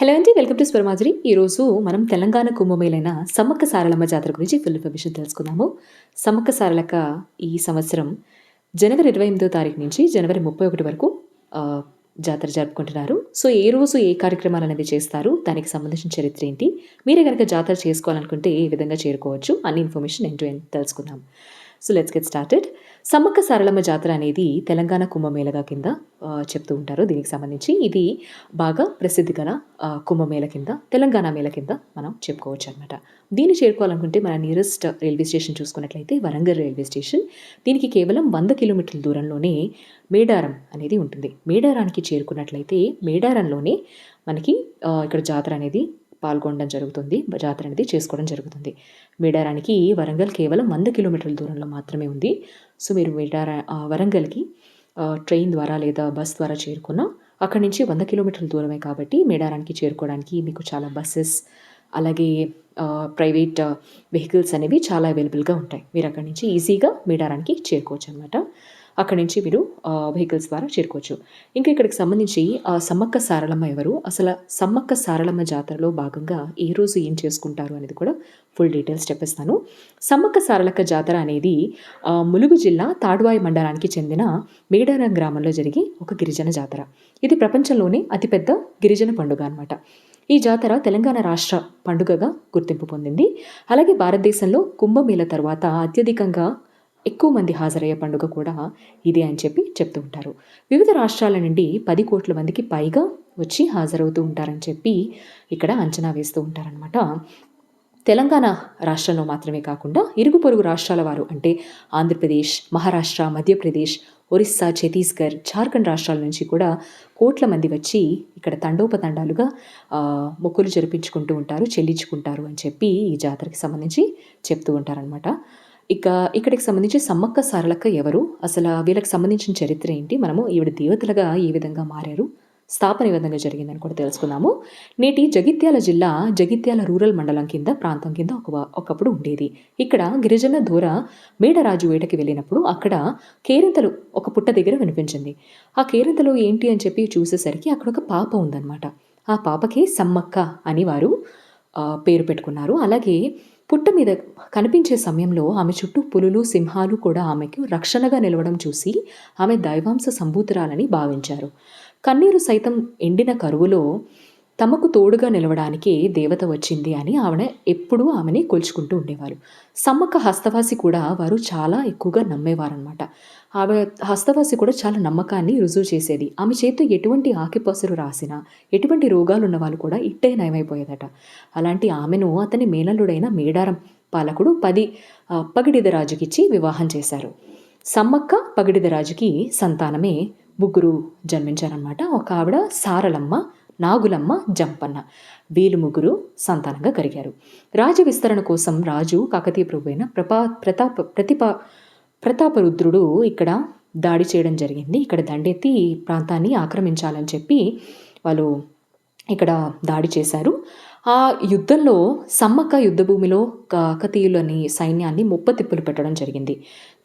Hello అండి welcome to స్వర్మాజురి ఈరోజు మనం తెలంగాణ కుంభమేళైన సమ్మక్క సారలమ్మ జాతర గురించి ఫుల్ ఇన్ఫర్మేషన్ తెలుసుకుందాము. సమ్మక్క సారలక ఈ సంవత్సరం జనవరి ఇరవై ఎనిమిదో తారీఖు నుంచి జనవరి ముప్పై ఒకటి వరకు జాతర జరుపుకుంటున్నారు. సో ఏ రోజు ఏ కార్యక్రమాలు అనేది చేస్తారు దానికి సంబంధించిన చరిత్ర ఏంటి మీరే కనుక జాతర చేసుకోవాలనుకుంటే ఏ విధంగా చేరుకోవచ్చు అన్ని ఇన్ఫర్మేషన్ ఎంటూ ఎండ్ తెలుసుకుందాం. So let's get started Sammakka Saralamma Jatara అనేది తెలంగాణ కుంభమేళగా కింద చెప్తూ ఉంటారు. దీనికి సంబంధించి ఇది బాగా ప్రసిద్ధి గల కుంభమేళ కింద తెలంగాణ మేళ కింద మనం చెప్పుకోవచ్చు అనమాట దీన్ని చేరుకోవాలనుకుంటే మన నియరెస్ట్ రైల్వే స్టేషన్ చూసుకున్నట్లయితే వరంగల్ రైల్వే స్టేషన్ దీనికి కేవలం వంద కిలోమీటర్ల దూరంలోనే మేడారం అనేది ఉంటుంది. మేడారానికి చేరుకున్నట్లయితే మేడారంలోనే మనకి ఇక్కడ జాతర అనేది పాల్గొనడం జరుగుతుంది. జాతర అనేది చేసుకోవడం జరుగుతుంది. మేడారానికి వరంగల్ కేవలం వంద కిలోమీటర్ల దూరంలో మాత్రమే ఉంది. సో మీరు మేడారా వరంగల్కి ట్రైన్ ద్వారా లేదా బస్ ద్వారా చేరుకున్న అక్కడి నుంచి వంద కిలోమీటర్ల దూరమే కాబట్టి మేడారానికి చేరుకోవడానికి మీకు చాలా బస్సెస్ అలాగే ప్రైవేట్ వెహికల్స్ అనేవి చాలా అవైలబుల్గా ఉంటాయి. మీరు అక్కడి నుంచి ఈజీగా మేడారానికి చేరుకోవచ్చు అనమాట అక్కడి నుంచి మీరు వెహికల్స్ ద్వారా చేరుకోవచ్చు. ఇంకా ఇక్కడికి సంబంధించి సమ్మక్క సారలమ్మ ఎవరు? అసలు సమ్మక్క సారలమ్మ జాతరలో భాగంగా ఏ రోజు ఏం చేసుకుంటారు అనేది కూడా ఫుల్ డీటెయిల్స్ చెప్పేస్తాను. సమ్మక్క సారలక్క జాతర అనేది ములుగు జిల్లా తాడువాయి మండలానికి చెందిన మేడారం గ్రామంలో జరిగే ఒక గిరిజన జాతర. ఇది ప్రపంచంలోనే అతిపెద్ద గిరిజన పండుగ అనమాట ఈ జాతర తెలంగాణ రాష్ట్ర పండుగగా గుర్తింపు పొందింది. అలాగే భారతదేశంలో కుంభమేళ తర్వాత అత్యధికంగా ఎక్కువ మంది హాజరయ్యే పండుగ కూడా ఇదే అని చెప్పి చెప్తూ ఉంటారు. వివిధ రాష్ట్రాల నుండి పది కోట్ల మందికి పైగా వచ్చి హాజరవుతూ ఉంటారని చెప్పి ఇక్కడ అంచనా వేస్తూ ఉంటారనమాట తెలంగాణ రాష్ట్రంలో మాత్రమే కాకుండా ఇరుగు పొరుగు రాష్ట్రాల వారు అంటే ఆంధ్రప్రదేశ్ మహారాష్ట్ర మధ్యప్రదేశ్ ఒరిస్సా ఛత్తీస్గఢ్ జార్ఖండ్ రాష్ట్రాల నుంచి కూడా కోట్ల మంది వచ్చి ఇక్కడ తండోపతండాలుగా మొక్కులు జరిపించుకుంటూ ఉంటారు చెల్లించుకుంటారు అని చెప్పి ఈ జాతరకి సంబంధించి చెప్తూ ఉంటారనమాట ఇక ఇక్కడికి సంబంధించి సమ్మక్క సారలక్క ఎవరు? అసలు వీళ్ళకి సంబంధించిన చరిత్ర ఏంటి? మనము ఈవిడ దేవతలుగా ఏ విధంగా మారారు. స్థాపన ఏ విధంగా జరిగిందని కూడా తెలుసుకుందాము. నేటి జగిత్యాల జిల్లా జగిత్యాల రూరల్ మండలం కింద ప్రాంతం కింద ఒక ఒకప్పుడు ఉండేది. ఇక్కడ గిరిజన దూర మేడరాజు వేటకి వెళ్ళినప్పుడు అక్కడ కేరింతలు ఒక పుట్ట దగ్గర వినిపించింది. ఆ కేరింతలు ఏంటి అని చెప్పి చూసేసరికి అక్కడ ఒక పాప ఉందన్నమాట. ఆ పాపకి సమ్మక్క అని వారు పేరు పెట్టుకున్నారు. అలాగే పుట్ట మీద కనిపించే సమయంలో ఆమె చుట్టూ పులులు సింహాలు కూడా ఆమెకు రక్షణగా నిలవడం చూసి ఆమె దైవాంశ సంభూతురాలని భావించారు. కన్నీరు సైతం ఎండిన కరువులో తమకు తోడుగా నిలవడానికి దేవత వచ్చింది అని ఆవిడ ఎప్పుడూ ఆమెని కొలుచుకుంటూ ఉండేవారు. సమ్మక్క హస్తవాసి కూడా వారు చాలా ఎక్కువగా నమ్మేవారనమాట ఆమె హస్తవాసి కూడా చాలా నమ్మకాన్ని రుజువు చేసేది. ఆమె చేతితో ఎటువంటి ఆకిపసరు రాసినా ఎటువంటి రోగాలు ఉన్న వాళ్ళు కూడా ఇట్టే నయమైపోయేదట. అలాంటి ఆమెను అతని మేనల్లుడైన మేడారం పాలకుడు పది పగిడిదరాజుకిచ్చి వివాహం చేశారు. సమ్మక్క పగిడిదరాజుకి సంతానమే ముగ్గురు జన్మించారనమాట ఒక ఆవిడ సారలమ్మ నాగులమ్మ జంపన్న. వీళ్ళు ముగ్గురు సంతానంగా కరిగారు. రాజ విస్తరణ కోసం రాజు కాకతీయ ప్రభువైన ప్రపా ప్రతాప ప్రతిప ప్రతాపరుద్రుడు ఇక్కడ దాడి చేయడం జరిగింది. ఇక్కడ దండెత్తి ప్రాంతాన్ని ఆక్రమించాలని చెప్పి వాళ్ళు ఇక్కడ దాడి చేశారు. ఆ యుద్ధంలో సమ్మక్క యుద్ధ భూమిలో కాకతీయులని సైన్యాన్ని ముప్పతిప్పులు పెట్టడం జరిగింది.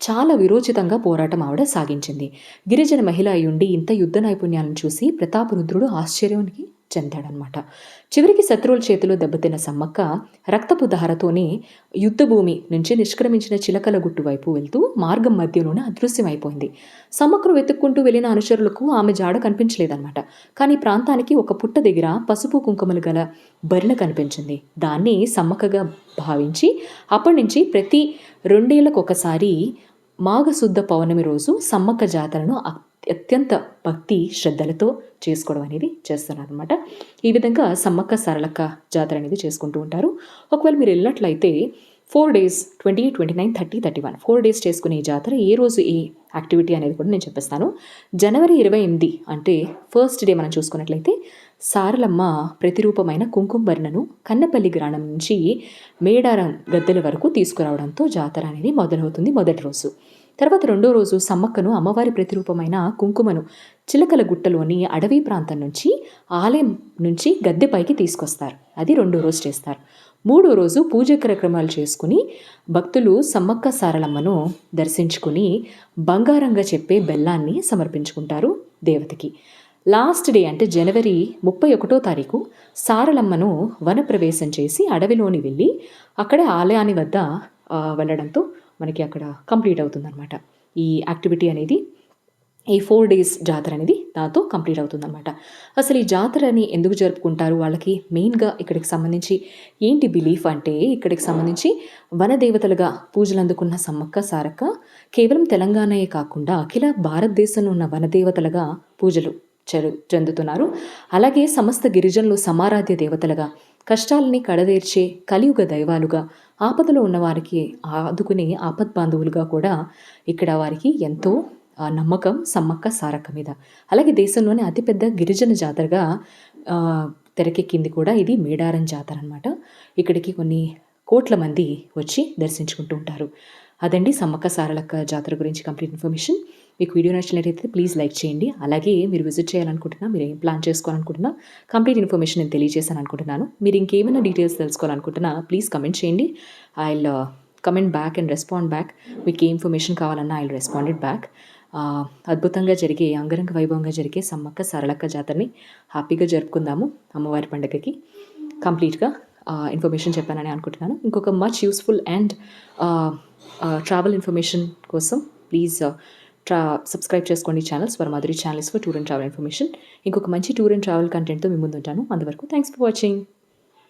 చాలా విరోచితంగా పోరాటం ఆవిడ సాగించింది. గిరిజన మహిళ అయి ఉండి ఇంత యుద్ధ నైపుణ్యాలను చూసి ప్రతాపరుద్రుడు ఆశ్చర్యానికి చెందాడనమాట. చివరికి శత్రువుల చేతిలో దెబ్బతిన్న సమ్మక్క రక్తపు ధారతోనే యుద్ధభూమి నుంచి నిష్క్రమించిన చిలకల గుట్టు వైపు వెళ్తూ మార్గం మధ్యలోనే అదృశ్యమైపోయింది. సమ్మక్కను వెతుక్కుంటూ వెళ్ళిన అనుచరులకు ఆమె జాడ కనిపించలేదన్నమాట కానీ ప్రాంతానికి ఒక పుట్ట దగ్గర పసుపు కుంకుమలు గల బరిల కనిపించింది. దాన్ని సమ్మక్కగా భావించి అప్పటి నుంచి ప్రతి రెండేళ్ళకు ఒకసారి మాఘశుద్ధ పౌర్ణమి రోజు సమ్మక్క జాతరను అత్యంత భక్తి శ్రద్ధలతో చేసుకోవడం అనేది చేస్తున్నారు అనమాట ఈ విధంగా సమ్మక్క సరళక్క జాతర అనేది చేసుకుంటూ ఉంటారు. ఒకవేళ మీరు వెళ్ళినట్లయితే four days twenty twenty nine thirty thirty one four days చేసుకునే ఈ జాతర ఏ రోజు ఏ యాక్టివిటీ అనేది కూడా నేను చెప్పేస్తాను. జనవరి ఇరవై ఎనిమిది అంటే ఫస్ట్ డే మనం చూసుకున్నట్లయితే సారలమ్మ ప్రతిరూపమైన కుంకుంబర్ణను కన్నపల్లి గ్రామం నుంచి మేడారం గద్దెల వరకు తీసుకురావడంతో జాతర అనేది మొదలవుతుంది మొదటి రోజు. తర్వాత రెండో రోజు సమ్మక్కను అమ్మవారి ప్రతిరూపమైన కుంకుమను చిలకల గుట్టలోని అడవి ప్రాంతం నుంచి ఆలయం నుంచి గద్దెపైకి తీసుకొస్తారు. అది రెండో రోజు చేస్తారు. మూడో రోజు పూజ కార్యక్రమాలు చేసుకుని భక్తులు సమ్మక్క సారలమ్మను దర్శించుకుని బంగారంగా చెప్పే బెల్లాన్ని సమర్పించుకుంటారు దేవతకి. లాస్ట్ డే అంటే జనవరి ముప్పై ఒకటో తారీఖు సారలమ్మను వనప్రవేశం చేసి అడవిలోని వెళ్ళి అక్కడే ఆలయాన్ని వద్ద వెళ్ళడంతో మనకి అక్కడ కంప్లీట్ అవుతుందన్నమాట. ఈ యాక్టివిటీ అనేది ఈ ఫోర్ డేస్ జాతర అనేది దాంతో కంప్లీట్ అవుతుందన్నమాట. అసలు ఈ జాతరని ఎందుకు జరుపుకుంటారు? వాళ్ళకి మెయిన్గా ఇక్కడికి సంబంధించి ఏంటి బిలీఫ్ అంటే ఇక్కడికి సంబంధించి వనదేవతలుగా పూజలు అందుకున్న సమ్మక్క సారక్క కేవలం తెలంగాణయే కాకుండా అఖిల భారతదేశంలో ఉన్న వనదేవతలుగా పూజలు చెరు చెందుతున్నారు. అలాగే సమస్త గిరిజనులు సమారాధ్య దేవతలుగా కష్టాలని కడదేర్చే కలియుగ దైవాలుగా ఆపదలో ఉన్నవారికి ఆదుకునే ఆదుకునే ఆపద్బాంధవులుగా కూడా ఇక్కడ వారికి ఎంతో నమ్మకం సమ్మక్క సారక్క మీద. అలాగే దేశంలోనే అతిపెద్ద గిరిజన జాతరగా తెరకెక్కింది కూడా ఇది మేడారం జాతర అనమాట ఇక్కడికి కొన్ని కోట్ల మంది వచ్చి దర్శించుకుంటూ ఉంటారు. అదండి సమ్మక్క సారలక్క జాతర గురించి కంప్లీట్ ఇన్ఫర్మేషన్. మీకు వీడియో నచ్చినట్లయితే ప్లీజ్ లైక్ చేయండి. అలాగే మీరు విజిట్ చేయాలనుకుంటున్నా మీరు ఏం ప్లాన్ చేసుకోవాలనుకుంటున్నా కంప్లీట్ ఇన్ఫర్మేషన్ నేను తెలియజేశాను అనుకుంటున్నాను మీరు ఇంకేమైనా డీటెయిల్స్ తెలుసుకోవాలనుకుంటున్నా ప్లీజ్ కమెంట్ చేయండి. I comment back and respond back మీకు ఏ ఇన్ఫర్మేషన్ కావాలన్నా ఐ రెస్పాండెడ్ బ్యాక్ అద్భుతంగా జరిగే అంగరంగ వైభవంగా జరిగే సమ్మక్క సరళక్క జాతరని హ్యాపీగా జరుపుకుందాము అమ్మవారి పండుగకి. కంప్లీట్గా ఇన్ఫర్మేషన్ చెప్పానని అనుకుంటున్నాను. ఇంకొక much useful and travel information కోసం ప్లీజ్ ట్రా సబ్స్క్రైబ్ చేసుకోండి channels for Madhuri channels for tour and travel information ఇంకొక మంచి టూర్ అండ్ ట్రావెల్ కంటెంట్తో మీ ముందు ఉంటాను అంతవరకు థ్యాంక్స్ ఫర్ వాచింగ్